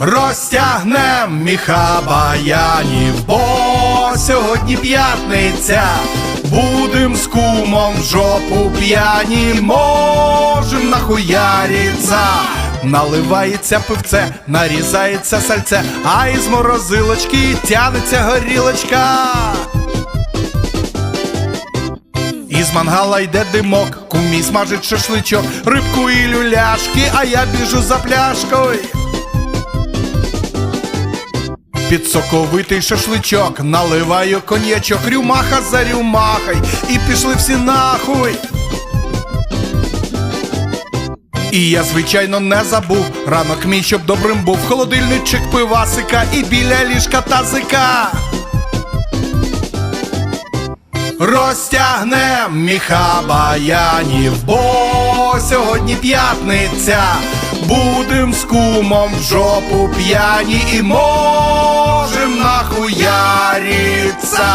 Розтягнем міха баянів, бо сьогодні п'ятниця. Будем з кумом в жопу п'яні, можем нахуяриться. Наливається пивце, нарізається сальце, а із морозилочки тянеться горілочка. Із мангала йде димок, кумі смажить шашличок, рибку і люляшки, а я біжу за пляшкою. Під соковитий шашличок наливаю коньячок, рюмаха за рюмахой, і пішли всі нахуй. І я, звичайно, не забув ранок мій, щоб добрим був холодильничок пивасика і біля ліжка тазика. Розтягнем міха баянів, бо сьогодні п'ятниця. Будем з кумом в жопу п'яні і можем нахуяриться.